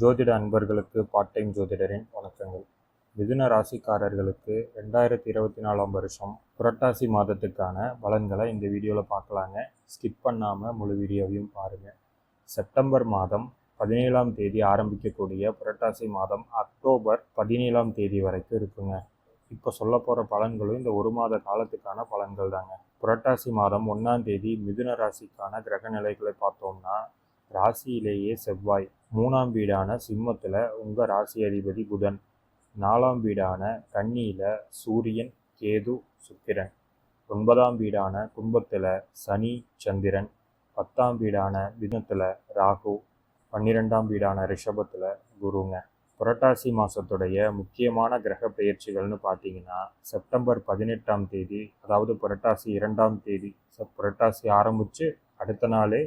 ஜோதிட அன்பர்களுக்கு part time ஜோதிடரின் வணக்கங்கள். மிதுன ராசிக்காரர்களுக்கு ரெண்டாயிரத்தி இருபத்தி நாலாம் வருஷம் புரட்டாசி மாதத்துக்கான பலன்களை இந்த வீடியோவில் பார்க்கலாங்க. ஸ்கிப் பண்ணாமல் முழு வீடியோவையும் பாருங்கள் செப்டம்பர் மாதம் பதினேழாம் தேதி ஆரம்பிக்கக்கூடிய புரட்டாசி மாதம் அக்டோபர் பதினேழாம் தேதி வரைக்கும் இருக்குங்க. இப்போ சொல்ல போகிற பலன்களும் இந்த ஒரு மாத காலத்துக்கான பலன்கள் தாங்க. புரட்டாசி மாதம் ஒன்றாம் தேதி மிதுன ராசிக்கான கிரக நிலைகளை பார்த்தோம்னா ராசியிலேயே செவ்வாய். மூணாம் வீடான சிம்மத்தில் உங்கள் ராசி அதிபதி புதன். நாலாம் வீடான கன்னியில் சூரியன் கேது சுக்கிரன். ஒன்பதாம் வீடான கும்பத்தில் சனி சந்திரன். பத்தாம் வீடான மிதுனத்தில் ராகு. பன்னிரெண்டாம் வீடான ரிஷபத்தில் குருங்க. புரட்டாசி மாதத்துடைய முக்கியமான கிரக பெயர்ச்சிகள்னு பார்த்தீங்கன்னா செப்டம்பர் பதினெட்டாம் தேதி அதாவது புரட்டாசி இரண்டாம் தேதி புரட்டாசி ஆரம்பித்து அடுத்த நாளே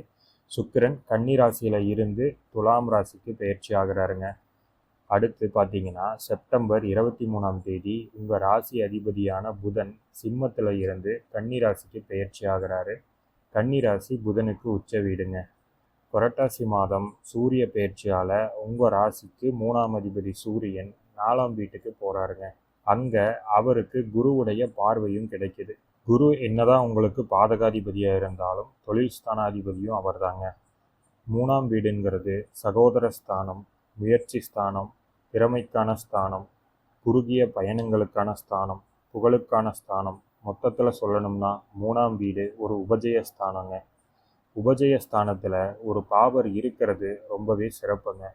சுக்கிரன் கன்னி ராசியில் இருந்து துலாம் ராசிக்கு பயிற்சி ஆகிறாருங்க. அடுத்து பார்த்தீங்கன்னா செப்டம்பர் இருபத்தி மூணாம் தேதி உங்கள் ராசி அதிபதியான புதன் சிம்மத்தில் இருந்து கன்னி ராசிக்கு பயிற்சி ஆகிறாரு. கன்னி ராசி புதனுக்கு உச்ச வீடுங்க. புரட்டாசி மாதம் சூரிய பயிற்சியால் உங்கள் ராசிக்கு மூணாம் அதிபதி சூரியன் நாலாம் வீட்டுக்கு போகிறாருங்க அங்கே அவருக்கு குருவுடைய பார்வையும் கிடைக்குது. குரு என்னதான் உங்களுக்கு பாதகாதிபதியாக இருந்தாலும் தொழில் ஸ்தானாதிபதியும் அவர்தாங்க. மூணாம் வீடுங்கிறது சகோதர ஸ்தானம் முயற்சி ஸ்தானம் திறமைக்கான ஸ்தானம் குறுகிய பயணங்களுக்கான ஸ்தானம் புகழுக்கான ஸ்தானம். மொத்தத்தில் சொல்லணும்னா மூணாம் வீடு ஒரு உபஜய ஸ்தானங்க. உபஜய ஸ்தானத்தில் ஒரு பாவர் இருக்கிறது ரொம்பவே சிறப்புங்க.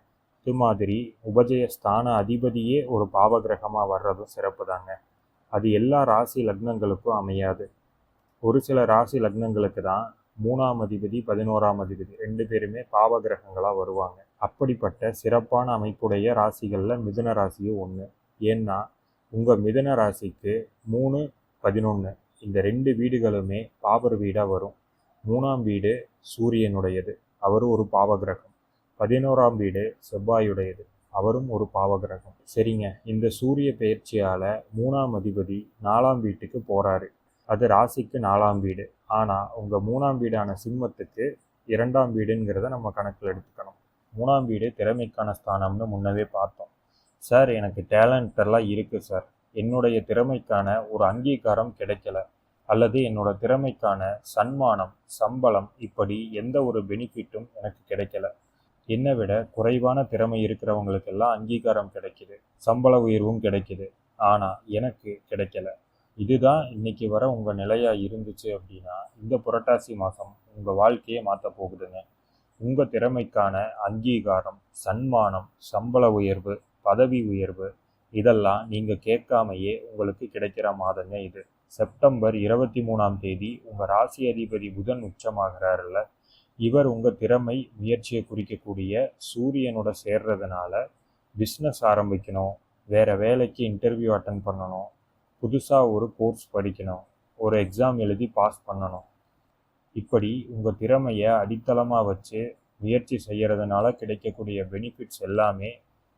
இது மாதிரி உபஜய ஸ்தான அதிபதியே ஒரு பாவகிரகமாக வர்றதும் சிறப்பு தாங்க அது எல்லா ராசி லக்னங்களுக்கும் அமையாது. ஒரு சில ராசி லக்னங்களுக்கு தான் மூணாம் அதிபதி பதினோராம் அதிபதி ரெண்டு பேருமே பாவகிரகங்களாக வருவாங்க. அப்படிப்பட்ட சிறப்பான அமைப்புடைய ராசிகளில் மிதுன ராசியும் ஒன்று ஏன்னா உங்கள் மிதுன ராசிக்கு மூணு பதினொன்று இந்த ரெண்டு வீடுகளுமே பாவர் வீடாக வரும். மூணாம் வீடு சூரியனுடையது. அவர் ஒரு பாவகிரகம் பதினோராம் வீடு செவ்வாயுடையது. அவரும் ஒரு பாவகிரகம். சரிங்க. இந்த சூரிய பெயர்ச்சியால் மூணாம் அதிபதி நாலாம் வீட்டுக்கு போகிறாரு அது ராசிக்கு நாலாம் வீடு. ஆனால் உங்கள் மூணாம் வீடான சிம்மத்துக்கு இரண்டாம் வீடுங்கிறத நம்ம கணக்கில் எடுத்துக்கணும். மூணாம் வீடு திறமைக்கான ஸ்தானம்னு முன்னவே பார்த்தோம். சார் எனக்கு டேலண்ட் எல்லாம் இருக்குது சார். என்னுடைய திறமைக்கான ஒரு அங்கீகாரம் கிடைக்கல. அல்லது என்னோட திறமைக்கான சன்மானம் சம்பளம் இப்படி எந்த ஒரு பெனிஃபிட்டும் எனக்கு கிடைக்கல. என்னை விட குறைவான திறமை இருக்கிறவங்களுக்கெல்லாம் அங்கீகாரம் கிடைக்குது. சம்பள உயர்வும் கிடைக்குது. ஆனால் எனக்கு கிடைக்கல. இதுதான் இன்னைக்கு வர உங்கள் நிலையாக இருந்துச்சு அப்படின்னா இந்த புரட்டாசி மாதம் உங்கள் வாழ்க்கையை மாற்ற போகுதுங்க. உங்கள் திறமைக்கான அங்கீகாரம் சன்மானம் சம்பள உயர்வு பதவி உயர்வு இதெல்லாம் நீங்கள் கேட்காமையே உங்களுக்கு கிடைக்கிற மாதங்க இது. செப்டம்பர் இருபத்தி மூணாம் தேதி உங்கள் ராசி அதிபதி புதன் உச்சமாகிறாருல்ல இவர் உங்கள் திறமை முயற்சியை குறிக்கக்கூடிய சூரியனோட சேர்றதுனால பிஸ்னஸ் ஆரம்பிக்கணும் வேறு வேலைக்கு இன்டர்வியூ அட்டன் பண்ணணும் புதுசாக ஒரு கோர்ஸ் படிக்கணும் ஒரு எக்ஸாம் எழுதி பாஸ் பண்ணணும். இப்படி உங்கள் திறமையை அடித்தளமாக வச்சு முயற்சி செய்கிறதுனால கிடைக்கக்கூடிய பெனிஃபிட்ஸ் எல்லாமே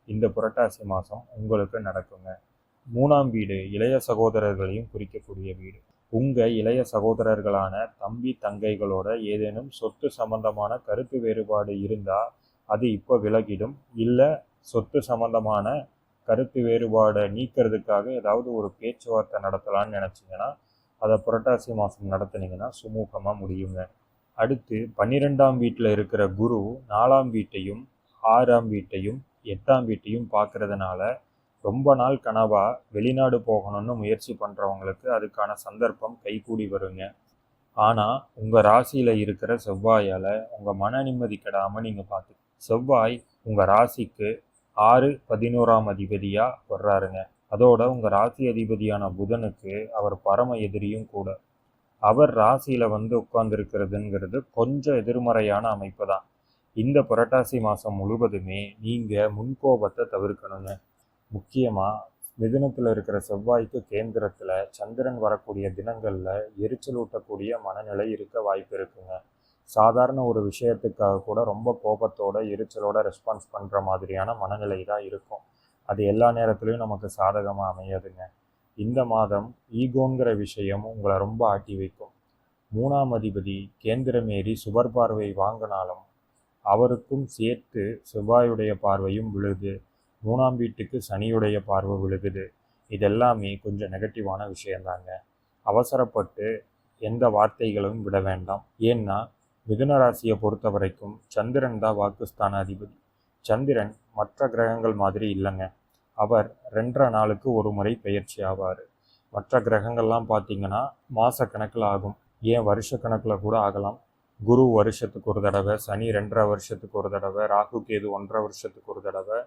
இந்த புரட்டாசி மாதம் உங்களுக்கு நடக்குங்க. மூணாம் வீடு இளைய சகோதரர்களையும் குறிக்கக்கூடிய வீடு. உங்கள் இளைய சகோதரர்களான தம்பி தங்கைகளோட ஏதேனும் சொத்து சம்பந்தமான கருத்து வேறுபாடு இருந்தால் அது இப்போ விலகிடும். இல்லை சொத்து சம்பந்தமான கருத்து வேறுபாடை நீக்கிறதுக்காக ஏதாவது ஒரு பேச்சுவார்த்தை நடத்தலாம்னு நினச்சிங்கன்னா அதை புரட்டாசி மாதம் நடத்துனீங்கன்னா சுமூகமாக முடியுங்க. அடுத்து பன்னிரெண்டாம் வீட்டில் இருக்கிற குரு நாலாம் வீட்டையும் ஆறாம் வீட்டையும் எட்டாம் வீட்டையும் பார்க்கறதுனால ரொம்ப நாள் கனவாக வெளிநாடு போகணும்னு முயற்சி பண்ணுறவங்களுக்கு அதுக்கான சந்தர்ப்பம் கைகூடி வருங்க. ஆனால் உங்கள் ராசியில் இருக்கிற செவ்வாயால் உங்கள் மன நிம்மதி கெடாமல் நீங்கள் பார்த்து செவ்வாய் உங்கள் ராசிக்கு ஆறு பதினோராம் அதிபதியாக வர்றாருங்க. அதோட உங்கள் ராசி அதிபதியான புதனுக்கு அவர் பரம எதிரியும் கூட. அவர் ராசியில் வந்து உட்கார்ந்துருக்கிறதுங்கிறது கொஞ்சம் எதிர்மறையான அமைப்பு தான். இந்த புரட்டாசி மாதம் முழுவதுமே நீங்கள் முன்கோபத்தை தவிர்க்கணுங்க. முக்கியமாக மிதுனத்தில் இருக்கிற செவ்வாய்க்கு கேந்திரத்தில் சந்திரன் வரக்கூடிய தினங்களில் எரிச்சலூட்டக்கூடிய மனநிலை இருக்க வாய்ப்பு இருக்குங்க. சாதாரண ஒரு விஷயத்துக்காக கூட ரொம்ப கோபத்தோட எரிச்சலோட ரெஸ்பான்ஸ் பண்ணுற மாதிரியான மனநிலை தான் இருக்கும். அது எல்லா நேரத்துலையும் நமக்கு சாதகமாக அமையாதுங்க. இந்த மாதம் ஈகோங்கிற விஷயம் உங்களை ரொம்ப ஆட்டி வைக்கும். மூணாம் அதிபதி கேந்திரமேறி சுபர் பார்வை வாங்கினாலும் அவருக்கும் சேர்த்து செவ்வாயுடைய பார்வையும் விழுது. மூணாம் வீட்டுக்கு சனியுடைய பார்வை விழுகுது. இதெல்லாமே கொஞ்சம் நெகட்டிவான விஷயந்தாங்க. அவசரப்பட்டு எந்த வார்த்தைகளும் விட வேண்டாம். ஏன்னா மிதுன ராசியை பொறுத்த வரைக்கும் சந்திரன் தான் வாக்குஸ்தான அதிபதி. சந்திரன் மற்ற கிரகங்கள் மாதிரி இல்லைங்க. அவர் ரெண்டரை நாளுக்கு ஒரு முறை பயிற்சி ஆவார். மற்ற கிரகங்கள்லாம் பார்த்தீங்கன்னா மாத கணக்கில் ஆகும். ஏன் வருஷ கணக்கில் கூட ஆகலாம். குரு வருஷத்துக்கு ஒரு தடவை சனி ரெண்டரை வருஷத்துக்கு ஒரு தடவை ராகு கேது ஒன்றரை வருஷத்துக்கு ஒரு தடவை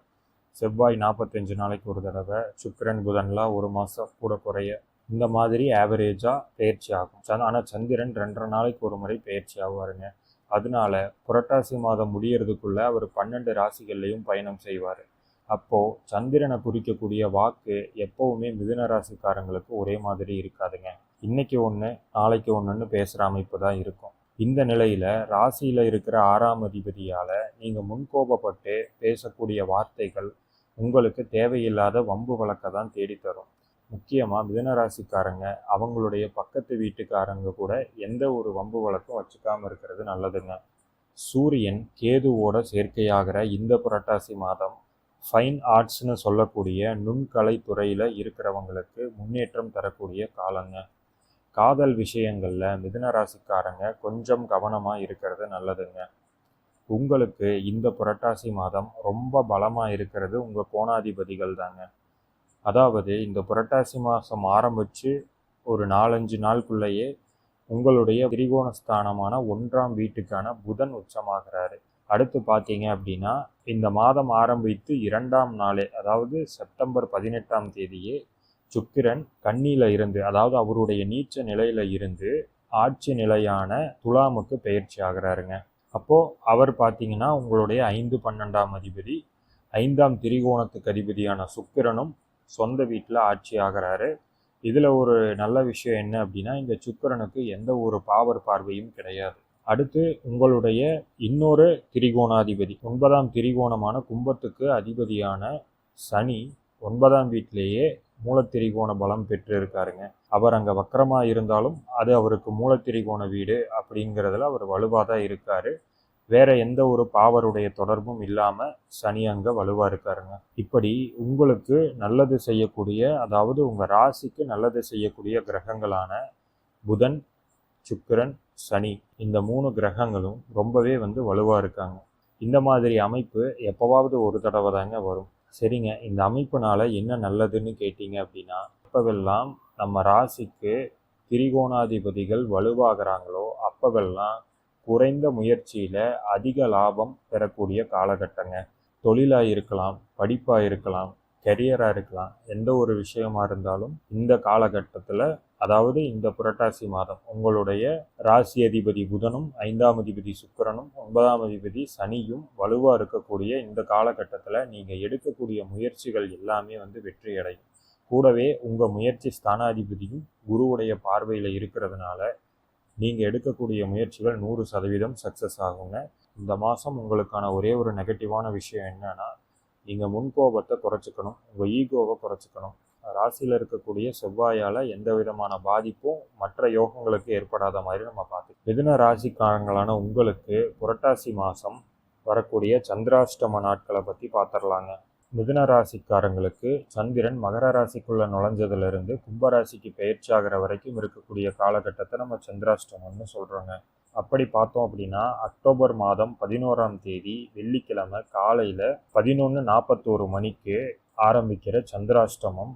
செவ்வாய் நாற்பத்தஞ்சு நாளைக்கு ஒரு தடவை சுக்கிரன் புதன்லாம் ஒரு மாதம் கூட குறைய இந்த மாதிரி ஆவரேஜாக பயிற்சி ஆகும். ச ஆனால் சந்திரன் ரெண்டரை நாளைக்கு ஒரு முறை பயிற்சி ஆவாருங்க. அதனால புரட்டாசி மாதம் முடியறதுக்குள்ளே அவர் பன்னெண்டு ராசிகள்லையும் பயணம் செய்வார். அப்போது சந்திரனை குறிக்கக்கூடிய வாக்கு எப்போவுமே மிதுன ராசிக்காரங்களுக்கு ஒரே மாதிரி இருக்காதுங்க. இன்னைக்கு ஒன்று நாளைக்கு ஒன்றுன்னு பேசுகிற அமைப்பு தான் இருக்கும். இந்த நிலையில் ராசியில் இருக்கிற ஆறாம் அதிபதியால் நீங்கள் முன்கோபப்பட்டு பேசக்கூடிய வார்த்தைகள் உங்களுக்கு தேவையில்லாத வம்பு வழக்கை தான் தேடித்தரும் முக்கியமாக மிதனராசிக்காரங்க அவங்களுடைய பக்கத்து வீட்டுக்காரங்க கூட எந்த ஒரு வம்பு வழக்கும் வச்சுக்காமல் இருக்கிறது நல்லதுங்க. சூரியன் கேதுவோட சேர்க்கையாகிற இந்த புரட்டாசி மாதம் ஃபைன் ஆர்ட்ஸ்னு சொல்லக்கூடிய நுண்கலை துறையில் இருக்கிறவங்களுக்கு முன்னேற்றம் தரக்கூடிய காலங்க. காதல் விஷயங்களில் மிதுன ராசிக்காரங்க கொஞ்சம் கவனமாக இருக்கிறது நல்லதுங்க. உங்களுக்கு இந்த புரட்டாசி மாதம் ரொம்ப பலமாக இருக்கிறது உங்கள் கோணாதிபதிகள் தாங்க. அதாவது இந்த புரட்டாசி மாதம் ஆரம்பித்து ஒரு நாலஞ்சு நாளுக்குள்ளேயே உங்களுடைய திரிகோணஸ்தானமான ஒன்றாம் வீட்டுக்கான புதன் உச்சமாகிறாரு. அடுத்து பார்த்தீங்க அப்படின்னா இந்த மாதம் ஆரம்பித்து இரண்டாம் நாளே அதாவது செப்டம்பர் பதினெட்டாம் தேதியே சுக்கிரன் கண்ணியில் இருந்து அதாவது அவருடைய நீச்ச நிலையில் இருந்து ஆட்சி நிலையான துலாமுக்கு பயிற்சி ஆகிறாருங்க. அப்போது அவர் பார்த்தீங்கன்னா உங்களுடைய ஐந்து பன்னெண்டாம் அதிபதி ஐந்தாம் திரிகோணத்துக்கு அதிபதியான சுக்கிரனும் சொந்த வீட்டில் ஆட்சி ஆகிறாரு. இதில் ஒரு நல்ல விஷயம் என்ன அப்படின்னா இந்த சுக்கிரனுக்கு எந்த ஒரு பாவர் பார்வையும் கிடையாது. அடுத்து உங்களுடைய இன்னொரு திரிகோணாதிபதி ஒன்பதாம் திரிகோணமான கும்பத்துக்கு அதிபதியான சனி ஒன்பதாம் வீட்டிலேயே மூலத்திரிகோண பலம் பெற்று இருக்காருங்க அவர் அங்கே வக்கரமாக இருந்தாலும் அது அவருக்கு மூலத்திரிகோண வீடு அப்படிங்கிறதுல அவர் வலுவாக தான் இருக்கார். வேற எந்த ஒரு பாவருடைய தொடர்பும் இல்லாமல் சனி அங்கே வலுவாக இருக்காருங்க. இப்படி உங்களுக்கு நல்லது செய்யக்கூடிய அதாவது உங்கள் ராசிக்கு நல்லது செய்யக்கூடிய கிரகங்களான புதன் சுக்கிரன் சனி இந்த மூணு கிரகங்களும் ரொம்பவே வந்து வலுவாக இருக்காங்க. இந்த மாதிரி அமைப்பு எப்போவாவது ஒரு தடவை தாங்க வரும். சரிங்க. இந்த அமைப்புனால என்ன நல்லதுன்னு கேட்டிங்க அப்படின்னா எப்பவெல்லாம் நம்ம ராசிக்கு திரிகோணாதிபதிகள் வலுவாகிறாங்களோ அப்பவெல்லாம் குறைந்த முயற்சியில் அதிக லாபம் பெறக்கூடிய காலகட்டங்க. தொழிலாக இருக்கலாம் படிப்பாக இருக்கலாம் கெரியராக இருக்கலாம் எந்த ஒரு விஷயமா இருந்தாலும் இந்த காலகட்டத்தில் அதாவது இந்த புரட்டாசி மாதம் உங்களுடைய ராசி அதிபதி புதனும் ஐந்தாம் அதிபதி சுக்கிரனும் ஒன்பதாம் அதிபதி சனியும் வலுவாக இருக்கக்கூடிய இந்த காலகட்டத்தில் நீங்கள் எடுக்கக்கூடிய முயற்சிகள் எல்லாமே வந்து வெற்றி அடையும். கூடவே உங்கள் முயற்சி ஸ்தானாதிபதியும் குருவுடைய பார்வையில் இருக்கிறதுனால நீங்கள் எடுக்கக்கூடிய முயற்சிகள் நூறு சதவீதம் சக்ஸஸ் ஆகுங்க. இந்த மாதம் உங்களுக்கான ஒரே ஒரு நெகட்டிவான விஷயம் என்னன்னா நீங்கள் முன்கோபத்தை குறைச்சிக்கணும் உங்கள் ஈகோவை குறைச்சிக்கணும். ராசியில் இருக்கக்கூடிய செவ்வாயால் எந்த விதமான பாதிப்பும் மற்ற யோகங்களுக்கு ஏற்படாத மாதிரி நம்ம பார்த்து மிதுன ராசிக்காரங்களான உங்களுக்கு புரட்டாசி மாதம் வரக்கூடிய சந்திராஷ்டம நாட்களை பற்றி பார்த்துடலாங்க. மிதுன ராசிக்காரங்களுக்கு சந்திரன் மகர ராசிக்குள்ளே நுழைஞ்சதுலேருந்து கும்பராசிக்கு பயிற்சியாகிற வரைக்கும் இருக்கக்கூடிய காலகட்டத்தை நம்ம சந்திராஷ்டமம்னு சொல்கிறோங்க அப்படி பார்த்தோம் அப்படின்னா அக்டோபர் மாதம் பதினோராம் தேதி வெள்ளிக்கிழமை காலையில் பதினொன்று நாற்பத்தோரு மணிக்கு ஆரம்பிக்கிற சந்திராஷ்டமம்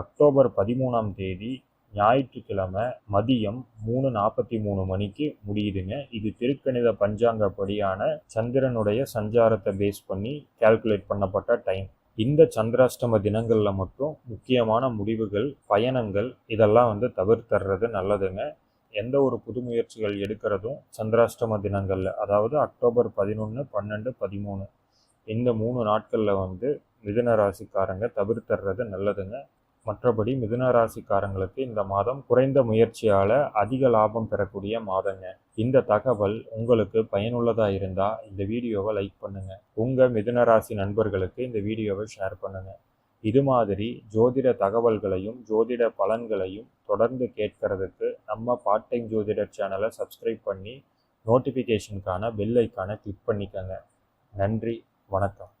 அக்டோபர் பதிமூணாம் தேதி ஞாயிற்றுக்கிழமை மதியம் மூணு நாற்பத்தி மூணு மணிக்கு முடியுதுங்க. இது திருக்கணித பஞ்சாங்கப்படியான சந்திரனுடைய சஞ்சாரத்தை பேஸ் பண்ணி கால்குலேட் பண்ணப்பட்ட டைம் இந்த சந்திராஷ்டம தினங்களில் மட்டும் முக்கியமான முடிவுகள் பயணங்கள் இதெல்லாம் வந்து தவிர்த்தர்றது நல்லதுங்க. எந்த ஒரு புது முயற்சிகள் எடுக்கிறதும் சந்திராஷ்டம தினங்களில் அதாவது அக்டோபர் பதினொன்று பன்னெண்டு பதிமூணு இந்த மூணு நாட்களில் வந்து மிதுன ராசிக்காரங்க தவிர்த்தர்றது நல்லதுங்க. மற்றபடி மிதுன ராசிக்காரங்களுக்கு இந்த மாதம் குறைந்த முயற்சியால் அதிக லாபம் பெறக்கூடிய மாதங்க. இந்த தகவல் உங்களுக்கு பயனுள்ளதாக இருந்தால் இந்த வீடியோவை லைக் பண்ணுங்கள் உங்கள் மிதுன ராசி நண்பர்களுக்கு இந்த வீடியோவை ஷேர் பண்ணுங்கள் இது மாதிரி ஜோதிட தகவல்களையும் ஜோதிட பலன்களையும் தொடர்ந்து கேட்கறதுக்கு நம்ம பார்ட் டைம் ஜோதிடர் சேனலை சப்ஸ்கிரைப் பண்ணி நோட்டிஃபிகேஷனுக்கான பெல் ஐக்கானை கிளிக் பண்ணிக்கோங்க. நன்றி வணக்கம்.